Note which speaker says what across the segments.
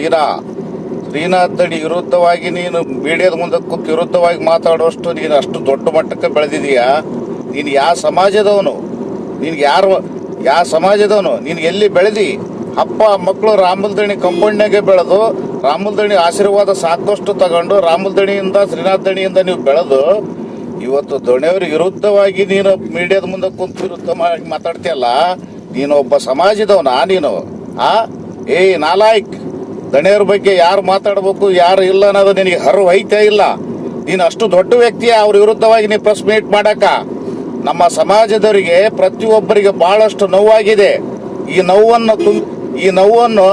Speaker 1: ಸೀನಾ ಶ್ರೀನಾಥ್ ದಡಿ ವಿರುದ್ಧವಾಗಿ ನೀನು ಮೀಡಿಯಾದ ಮುಂದೆ ಕೂತು ವಿರುದ್ಧವಾಗಿ ಮಾತಾಡುವಷ್ಟು ನೀನು ಅಷ್ಟು ದೊಡ್ಡ ಮಟ್ಟಕ್ಕೆ ಬೆಳೆದಿದೀಯಾ ನೀನು ಯಾವ ಸಮಾಜದವನು? ನಿನಗೆ ಯಾರು ಯಾವ ಸಮಾಜದವನು? ನೀನು ಎಲ್ಲಿ ಬೆಳೆದಿ? ಅಪ್ಪ, ಮಕ್ಕಳು ರಾಮಲ್ದಣಿ ಕಂಪೌಂಡ್ನಾಗೆ ಬೆಳೆದು, ರಾಮಲ್ದಣಿ ಆಶೀರ್ವಾದ ಸಾಕಷ್ಟು ತಗೊಂಡು, ರಾಮುಲ್ದಣಿಯಿಂದ ಶ್ರೀನಾಥ್ ದಣಿಯಿಂದ ನೀವು ಬೆಳೆದು, ಇವತ್ತು ದೊಣೆಯವ್ರ ವಿರುದ್ಧವಾಗಿ ನೀನು ಮೀಡಿಯಾದ ಮುಂದೆ ಕುಂತು ವಿರುದ್ಧವಾಗಿ ಮಾತಾಡ್ತೀಯಲ್ಲ, ನೀನು ಒಬ್ಬ ಸಮಾಜದವನಾ ನೀನು? ಆ? ಏ ನಾಲಾಯ್ಕ್! ದಣಿಯವ್ರ ಬಗ್ಗೆ ಯಾರು ಮಾತಾಡಬೇಕು, ಯಾರು ಇಲ್ಲ ಅನ್ನೋದು ನಿನಗೆ ಹರು ಐತೆ ಇಲ್ಲ? ನೀನು ಅಷ್ಟು ದೊಡ್ಡ ವ್ಯಕ್ತಿ ಅವ್ರ ವಿರುದ್ಧವಾಗಿ ನೀನು ಪ್ರೆಸ್ ಮೀಟ್ ಮಾಡಕ್ಕ ನಮ್ಮ ಸಮಾಜದವರಿಗೆ ಪ್ರತಿಯೊಬ್ಬರಿಗೆ ಬಹಳಷ್ಟು ನೋವಾಗಿದೆ. ಈ ನೋವನ್ನು ಈ ನೋವನ್ನು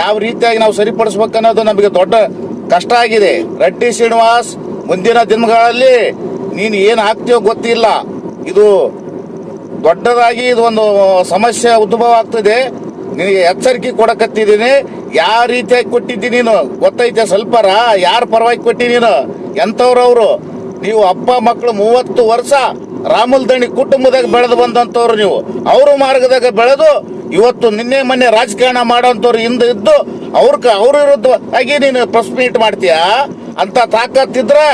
Speaker 1: ಯಾವ ರೀತಿಯಾಗಿ ನಾವು ಸರಿಪಡಿಸ್ಬೇಕನ್ನೋದು ನಮಗೆ ದೊಡ್ಡ ಕಷ್ಟ ಆಗಿದೆ. ರೆಡ್ಡಿ ಶ್ರೀನಿವಾಸ್, ಮುಂದಿನ ದಿನಗಳಲ್ಲಿ ನೀನು ಏನು ಆಗ್ತೀಯೋ ಗೊತ್ತಿಲ್ಲ. ಇದು ದೊಡ್ಡದಾಗಿ ಇದು ಒಂದು ಸಮಸ್ಯೆ ಉದ್ಭವ ಆಗ್ತದೆ. ನಿನಗೆ ಎಚ್ಚರಿಕೆ ಕೊಡಕತ್ತಿದ್ದೀನಿ ಯಾವ ರೀತಿಯಾಗಿ ಕೊಟ್ಟಿದ್ದೀನಿ ನೀನು? ಗೊತ್ತೈತೆ, ಸ್ವಲ್ಪರ? ಯಾರ ಪರವಾಗಿ ಕೊಟ್ಟಿ ನೀನು? ಎಂಥವ್ರವ್ರು ನೀವು ಅಪ್ಪ, ಮಕ್ಕಳು ಮೂವತ್ತು ವರ್ಷ ರಾಮುಲ್ ದಣಿ ಕುಟುಂಬದಾಗ ಬೆಳೆದು ಬಂದಂಥವ್ರು ನೀವು. ಅವ್ರ ಮಾರ್ಗದಾಗ ಬೆಳೆದು ಇವತ್ತು ನಿನ್ನೆ ಮೊನ್ನೆ ರಾಜಕಾರಣ ಮಾಡೋಂಥವ್ರು ಹಿಂದೆ ಇದ್ದು ಅವ್ರ ಅವ್ರ ವಿರುದ್ಧ ಆಗಿ ನೀನು ಪ್ರೆಸ್ ಮೀಟ್ ಮಾಡ್ತೀಯಾ? ಅಂತ ತಾಕತ್ತಿದ್ರೆ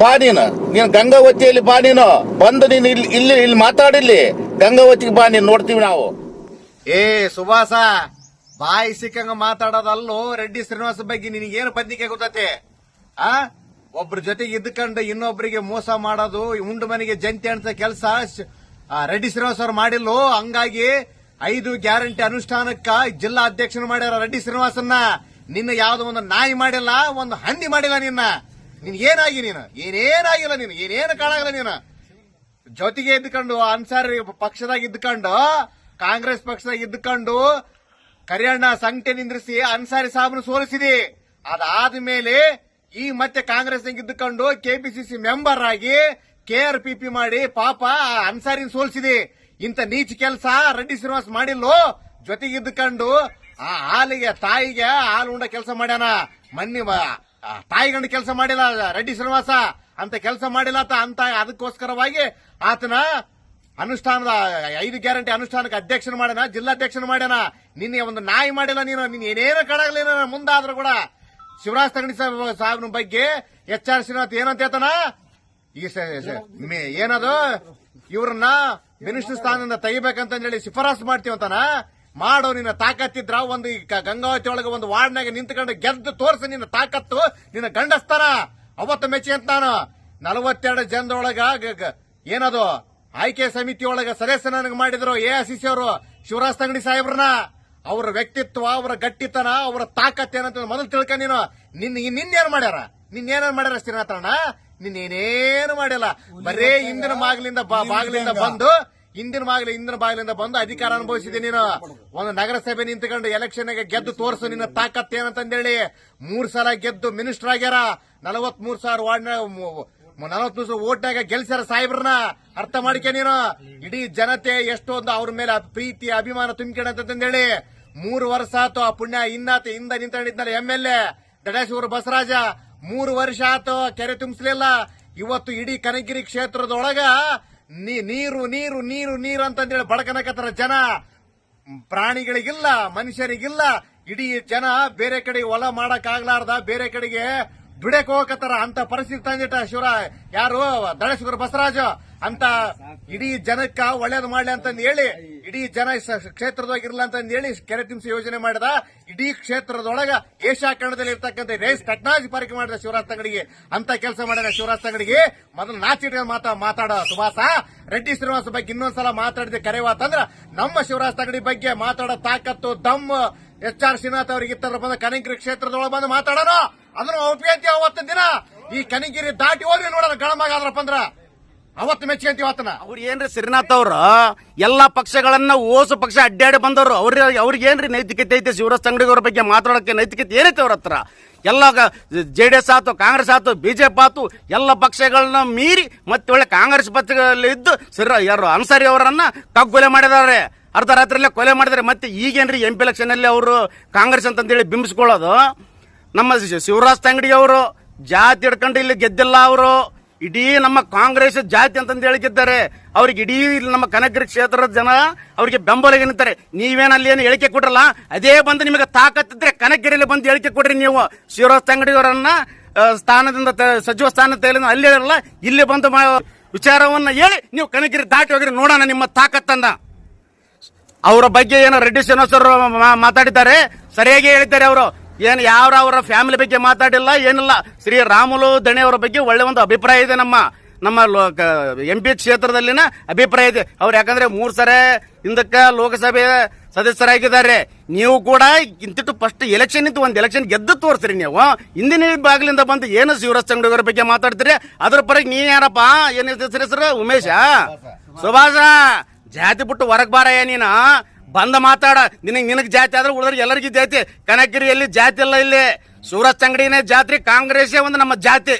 Speaker 1: ಬಾ ನೀನು. ನೀನು ಗಂಗಾವತಿಯಲ್ಲಿ ಬಾ ನೀನು. ಬಂದು ನೀನು ಇಲ್ಲಿ ಇಲ್ಲಿ ಇಲ್ಲಿ ಮಾತಾಡಿಲ್ಲಿ. ಗಂಗಾವತಿಗೆ ಬಾ ನೀನು, ನೋಡ್ತೀವಿ ನಾವು.
Speaker 2: ಏ, ಸುಭಾಸ, ಬಾಯಿ ಸಿಕ್ಕಂಗ ಮಾತಾಡೋದಲ್ಲೋ ರೆಡ್ಡಿ ಶ್ರೀನಿವಾಸ ಬಗ್ಗೆ ನಿನಗೇನು ಪದ್ಯಕ್ಕೆ ಗೊತ್ತೈತೆ? ಆ? ಒಬ್ರ ಜೊತೆಗೆ ಇದ್ಕೊಂಡು ಇನ್ನೊಬ್ಬರಿಗೆ ಮೋಸ ಮಾಡೋದು ಉಂಡು ಮನೆಗೆ ಜಂತಿ ಅಂತ ಕೆಲಸ ರೆಡ್ಡಿ ಶ್ರೀನಿವಾಸ ಅವ್ರು ಮಾಡಿಲ್ಲೋ? ಹಂಗಾಗಿ ಐದು ಗ್ಯಾರಂಟಿ ಅನುಷ್ಠಾನಕ್ಕ ಜಿಲ್ಲಾ ಅಧ್ಯಕ್ಷನ ಮಾಡ್ಯಾರ ರೆಡ್ಡಿ ಶ್ರೀನಿವಾಸನ್ನ. ನಿನ್ನ ಯಾವ್ದೋ ಒಂದು ನಾಯಿ ಮಾಡಿಲ್ಲ, ಒಂದು ಹಂದಿ ಮಾಡಿಲ್ಲ ನಿನ್ನ. ನಿನ್ ಏನಾಗಿ ನೀನು? ಏನೇನಾಗಿಲ್ಲ ನೀನು? ಏನೇನು ಕಾಣಾಗಿಲ್ಲ ನೀನು? ಜೊತೆಗೆ ಇದ್ಕೊಂಡು ಅನ್ಸಾರಿ ಪಕ್ಷದಾಗ ಇದ್ಕೊಂಡು ಕಾಂಗ್ರೆಸ್ ಪಕ್ಷದಾಗ ಇದ್ಕೊಂಡು ಕರಿಯಣ್ಣ ಸಂಘಟನೆ ನಿಂದ್ರಿಸಿ ಅನ್ಸಾರಿ ಸಾಬ್ರು ಸೋಲಿಸಿದೆ. ಅದಾದ ಮೇಲೆ ಈ ಮತ್ತೆ ಕಾಂಗ್ರೆಸ್ ಇದ್ದುಕೊಂಡು ಕೆಪಿಸಿಸಿ ಮೆಂಬರ್ ಆಗಿ ಕೆ ಆರ್ ಪಿ ಪಿ ಮಾಡಿ ಪಾಪ ಅನ್ಸಾರಿನ ಸೋಲಿಸಿದೆ. ಇಂತ ನೀಚ ಕೆಲಸ ರೆಡ್ಡಿ ಶ್ರೀನಿವಾಸ್ ಮಾಡಿಲ್ಲೋ? ಜೊತೆಗೆ ಇದ್ದುಕೊಂಡು ಆ ಹಾಲಿಗೆ, ತಾಯಿಗೆ ಹಾಲು ಉಂಡ ಕೆಲಸ ಮಾಡ್ಯಾನ. ಮನ್ನಿ ತಾಯಿ ಗಂಡ ಕೆಲಸ ಮಾಡಿಲ್ಲ ರೆಡ್ಡಿ ಶ್ರೀನಿವಾಸ. ಅಂತ ಕೆಲಸ ಮಾಡಿಲ್ಲ ಅಂತ ಅದಕ್ಕೋಸ್ಕರವಾಗಿ ಆತನ ಅನುಷ್ಠಾನದ, ಐದು ಗ್ಯಾರಂಟಿ ಅನುಷ್ಠಾನಕ್ಕೆ ಅಧ್ಯಕ್ಷನ ಮಾಡ್ಯಾನ, ಜಿಲ್ಲಾಧ್ಯಕ್ಷನ ಮಾಡ್ಯಾನ. ನಿನ್ನೆ ಒಂದು ನಾಯಿ ಮಾಡಿಲ್ಲ ನೀನು, ನೀನ್ ಏನೇನು ಕಾಣಾಗಲಿಲ್ಲ ಮುಂದಾದ್ರೂ ಕೂಡ. ಶಿವರಾಜ್ ತಂಗಡಿ ಸಾಹೇಬ್ ಬಗ್ಗೆ ಎಚ್ ಆರ್ ಶ್ರೀನಾಥ್ ಏನಂತ ಹೇಳ್ತಾನ? ಈ ಸ- ಸ- ಮೆ- ಏನದು? ಇವ್ರನ್ನ ಮಿನಿಸ್ಟರ್ ಸ್ಥಾನದಿಂದ ತೆಗಿಬೇಕಂತ ಹೇಳಿ ಶಿಫಾರಸು ಮಾಡ್ತೀವಂತಾನ ಮಾಡೋ ನಿನ್ನ ತಾಕತ್ತಿದ್ರ ಒಂದು ಈ ಗಂಗಾವತಿ ಒಳಗೆ ಒಂದು ವಾರ್ಡ್ನಾಗ ನಿಂತ್ಕೊಂಡು ಗೆದ್ದು ತೋರಿಸಿ ನಿನ್ನ ತಾಕತ್ತು, ನಿನ್ನ ಗಂಡಸ್ತಾನ. ಅವತ್ತು ಮೆಚ್ಚಿ ಅಂತ ನಾನು. ನಲವತ್ತೆರಡು ಜನದೊಳಗ ಏನದು? ಆಯ್ಕೆ ಸಮಿತಿ ಒಳಗ ಸದಸ್ಯ ನನಗೆ ಮಾಡಿದ್ರು ಎ ಸಿ ಅವರು ಶಿವರಾಜ್ ತಂಗಡಿ ಸಾಹೇಬ್ರನ್ನ. ಅವರ ವ್ಯಕ್ತಿತ್ವ ಅವರ ಗಟ್ಟಿತನ ಅವರ ತಾಕತ್ ಏನಂತ ಮೊದಲು ತಿಳ್ಕ ನೀನು. ನಿನ್ನ ನಿನ್ನೇನ್ ಮಾಡ್ಯಾರ? ನಿನ್ನೇನೇನ್ ಮಾಡ್ಯಾರ ಶ್ರೀನಾಥಣ್ಣ? ನಿನ್ನೇನೇನು ಮಾಡಿಲ್ಲ? ಬರೇ ಇಂದಿನ ಬಾಗಿಲಿಂದ ಬಾಗಿಲಿಂದ ಬಂದು ಇಂದಿನ ಬಾಗಿಲು ಹಿಂದಿನ ಬಾಗಿಲಿಂದ ಬಂದು ಅಧಿಕಾರ ಅನುಭವಿಸಿದೆ ನೀನು. ಒಂದು ನಗರಸಭೆ ನಿಂತ್ಕೊಂಡು ಎಲೆಕ್ಷನ್ ಗೆದ್ದು ತೋರಿಸು ನಿನ್ನ ತಾಕತ್ ಏನಂತಂದೇಳಿ. ಮೂರ್ ಸಲ ಗೆದ್ದು ಮಿನಿಸ್ಟರ್ ಆಗ್ಯಾರ. ನಲವತ್ ಮೂರ್ ಸಾವಿರ ವಾರ್ಡ್ನ ನಲವತ್ತು ದಿವಸ ಓಟ್ನಾಗ ಗೆಲ್ಸ್ಯಾರ ಸಾಹೇಬ್ರನ್ನ ಅರ್ಥ ಮಾಡಿಕೆ ನೀನು? ಇಡೀ ಜನತೆ ಎಷ್ಟೊಂದು ಅವ್ರ ಮೇಲೆ ಪ್ರೀತಿ, ಅಭಿಮಾನ ತುಂಬಿಕೊಂಡಂತಂದೇಳಿ ಮೂರು ವರ್ಷ ಆತು ಆ ಪುಣ್ಯ ಇನ್ನಾತ ಹಿಂದ ನಿಂತ್ಕೊಂಡಿದ್ನಲ್ಲ M L A Dadeshwara Basavaraja. ಮೂರು ವರ್ಷ ಆತು ಕೆರೆ ತುಂಬಿಸ್ಲಿಲ್ಲ. ಇವತ್ತು ಇಡೀ ಕನಗಿರಿ ಕ್ಷೇತ್ರದೊಳಗ ನೀರು ನೀರು ನೀರು ನೀರು ಅಂತಂದೇಳಿ ಬಡಕನಕತರ ಜನ. ಪ್ರಾಣಿಗಳಿಗಿಲ್ಲ, ಮನುಷ್ಯರಿಗಿಲ್ಲ. ಇಡೀ ಜನ ಬೇರೆ ಕಡೆ ಹೊಲ ಮಾಡಕ್ ಆಗ್ಲಾರ್ದ ಬೇರೆ ಕಡೆಗೆ ದುಡಕ್ ಹೋಗಕತ್ತಾರ ಅಂತ ಪರಿಸ್ಥಿತಿ ತಂದಿಟ್ಟ ಶಿವರ ಯಾರು? ದಳೇಶ್ವರ ಬಸವರಾಜ. ಅಂತ ಇಡೀ ಜನಕ್ಕ ಒಳ್ಳೇದು ಮಾಡ್ಲಿ ಅಂತ ಹೇಳಿ, ಇಡೀ ಜನ ಸ- ಕ್ಷೇತ್ರದಾಗ ಅಂತ ಹೇಳಿ ಕೆರೆ ತಿಂಸ ಯೋಜನೆ ಮಾಡಿದ. ಇಡೀ ಕ್ಷೇತ್ರದೊಳಗ ಏಷ್ಯಾ ಖಂಡದಲ್ಲಿ ಇರ್ತಕ್ಕಂಥ ರೇಸ್ ಟೆಕ್ನಾಲಜಿ ಪಾರ್ಕ್ ಮಾಡಿದ ಶಿವರಾಜ್ ತಂಗಡಿಗೆ. ಅಂತ ಕೆಲಸ ಮಾಡಿದ ಶಿವರಾಜ್ ತಂಗಡಿಗೆ. ಮೊದಲು ನಾಚಿಟ್ಟ ಮಾತಾ, ಮಾತಾಡ ಸುಭಾಸ. ರೆಡ್ಡಿ ಶ್ರೀನಿವಾಸ ಬಗ್ಗೆ ಇನ್ನೊಂದ್ಸಲ ಮಾತಾಡಿದ ಕರೆವಾತಂದ್ರ ನಮ್ಮ ಶಿವರಾಜ್ ತಂಗಡಿ ಬಗ್ಗೆ ಮಾತಾಡೋ ತಾಕತ್ತು, ದಮ್ ಎಚ್ ಆರ್ ಶ್ರೀನಾಥ್ ಅವ್ರಿಗೆ ಇತ್ತಂದ್ರ ಬಂದ ಕ್ಷೇತ್ರದೊಳಗೆ ಬಂದು ಮಾತಾಡೋಣ ಅದನ್ನು ಒಪ್ಕೊಂತೀವಿ ಅವತ್ತಿನ ದಿನ? ಈ ಕನಿಗಿರಿ ದಾಟಿ ಹೋಗ್ರಿ ನೋಡೋಣ ಗಣಮಾಗ ಆದ್ರಪ್ಪ ಅಂದ್ರ. ಅವತ್ತು ಮೆಚ್ಕೊಂತೀವಿ ಅವತ್ತನ
Speaker 3: ಅವ್ರು ಏನ್ರಿ ಶ್ರೀನಾಥ್ ಅವ್ರ? ಎಲ್ಲಾ ಪಕ್ಷಗಳನ್ನ ಓಸು ಪಕ್ಷ ಅಡ್ಡಾಡಿ ಬಂದವರು. ಅವ್ರ ಅವ್ರಿಗೆ ಏನ್ರಿ ನೈತಿಕತೆ ಐತೆ? ಶಿವರಾಜ್ ತಂಗಡಿ ಅವ್ರ ಬಗ್ಗೆ ಮಾತಾಡೋಕೆ ನೈತಿಕತೆ ಏನೈತೆ ಅವ್ರ ಹತ್ರ? ಎಲ್ಲ ಜೆ ಡಿ ಎಸ್ ಆತು, ಕಾಂಗ್ರೆಸ್ ಆತು ಬಿಜೆಪಿ ಆತು, ಎಲ್ಲ ಪಕ್ಷಗಳನ್ನ ಮೀರಿ ಮತ್ತೆ ಒಳ್ಳೆ ಕಾಂಗ್ರೆಸ್ ಪಕ್ಷಗಳಲ್ಲಿ ಇದ್ದು ಸಿರ ಯಾರು ಅನ್ಸಾರಿ ಅವರನ್ನ ಕಗ್ಗೊಲೆ ಮಾಡಿದ್ದಾರೆ. ಅರ್ಧ ರಾತ್ರಿಯಲ್ಲೇ ಕೊಲೆ ಮಾಡಿದ್ದಾರೆ. ಮತ್ತೆ ಈಗೇನ್ರಿ ಎಂ ಪಿ ಎಲೆಕ್ಷನ್ ಅಲ್ಲಿ ಅವರು ಕಾಂಗ್ರೆಸ್ ಅಂತಂದೇಳಿ ಬಿಂಬಿಸ್ಕೊಳ್ಳೋದು? ನಮ್ಮ ಶಿವರಾಜ್ ತಂಗಡಿ ಅವರು, ಜಾತಿ ಹಿಡ್ಕೊಂಡು ಇಲ್ಲಿ ಗೆದ್ದಿಲ್ಲ ಅವರು, ಇಡೀ ನಮ್ಮ ಕಾಂಗ್ರೆಸ್ ಜಾತಿ ಅಂತಂದು ಹೇಳಿದ್ದಾರೆ ಅವ್ರಿಗೆ ಇಡೀ ಇಲ್ಲಿ ನಮ್ಮ ಕನಕಗಿರಿ ಕ್ಷೇತ್ರದ ಜನ ಅವರಿಗೆ ಬೆಂಬಲಿಗೆ ನಿಂತಾರೆ. ನೀವೇನು ಅಲ್ಲಿ ಏನು ಹೇಳಿಕೆ ಕೊಡ್ರಲ್ಲ ಅದೇ ಬಂದು ನಿಮಗೆ ತಾಕತ್ತಿದ್ರೆ ಕನಕಗಿರಿಯಲ್ಲಿ ಬಂದು ಹೇಳಿಕೆ ಕೊಡ್ರಿ ನೀವು. ಶಿವರಾಜ್ ತಂಗಡಿಯವರನ್ನ ಸ್ಥಾನದಿಂದ ಸಚಿವ ಸ್ಥಾನ ಅಲ್ಲಿ ಇರಲ್ಲ ಇಲ್ಲಿ ಬಂದು ವಿಚಾರವನ್ನ ಹೇಳಿ ನೀವು ಕನಕಗಿರಿ ದಾಟಿ ಹೋಗ್ರಿ, ನೋಡೋಣ ನಿಮ್ಮ ತಾಕತ್ತನ್ನ. ಅವರ ಬಗ್ಗೆ ಏನೋ ರೆಡ್ಡಿ ಶ್ರೀನಿವಾಸ್ ಮಾತಾಡಿದ್ದಾರೆ, ಸರಿಯಾಗಿ ಹೇಳಿದ್ದಾರೆ ಅವರು. ಏನು ಯಾವ ಅವರ ಫ್ಯಾಮಿಲಿ ಬಗ್ಗೆ ಮಾತಾಡಿಲ್ಲ ಏನಿಲ್ಲ. ಶ್ರೀ ರಾಮುಲು ದಣೆ ಅವರ ಬಗ್ಗೆ ಒಳ್ಳೆ ಒಂದು ಅಭಿಪ್ರಾಯ ಇದೆ ನಮ್ಮ ನಮ್ಮ ಎಂ ಪಿ ಕ್ಷೇತ್ರದಲ್ಲಿನ ಅಭಿಪ್ರಾಯ ಇದೆ. ಅವ್ರು ಯಾಕಂದ್ರೆ ಮೂರು ಸರಿ ಹಿಂದಕ್ಕೆ ಲೋಕಸಭೆ ಸದಸ್ಯರಾಗಿದ್ದಾರೆ. ನೀವು ಕೂಡ ಇಂತಿಟ್ಟು ಫಸ್ಟ್ ಎಲೆಕ್ಷನ್ ಇತ್ತು ಒಂದು ಎಲೆಕ್ಷನ್ ಗೆದ್ದು ತೋರಿಸ್ರಿ ನೀವು. ಹಿಂದಿನ ಬಾಗಿಲಿಂದ ಬಂದು ಏನು ಶಿವರಾಜ್ ತಂಗಡಿ ಅವರ ಬಗ್ಗೆ ಮಾತಾಡ್ತೀರಿ? ಅದ್ರ ಪರವಾಗಿ ನೀನ್ ಯಾರಪ್ಪ? ಏನು ಹೆಸರು ಉಮೇಶ? ಸುಭಾಷ. ಜಾತಿ ಬಿಟ್ಟು ಹೊರಗ್ ಬಾರಯ್ಯ ನೀನ. ಬಂದ ಮಾತಾಡ. ನಿನಗೆ ನಿನಗೆ ಜಾತಿ ಆದ್ರೆ ಉಳಿದ್ರೆ ಎಲ್ಲರಿಗೂ ಜಾತಿ. ಕನಕಗಿರಿಯಲ್ಲಿ ಜಾತಿ ಇಲ್ಲ ಇಲ್ಲಿ. ಸೂರಜ್ ಅಂಗಡಿನೇ ಜಾತ್ರೆ, ಕಾಂಗ್ರೆಸ್ಸೇ ಒಂದು ನಮ್ಮ ಜಾತಿ.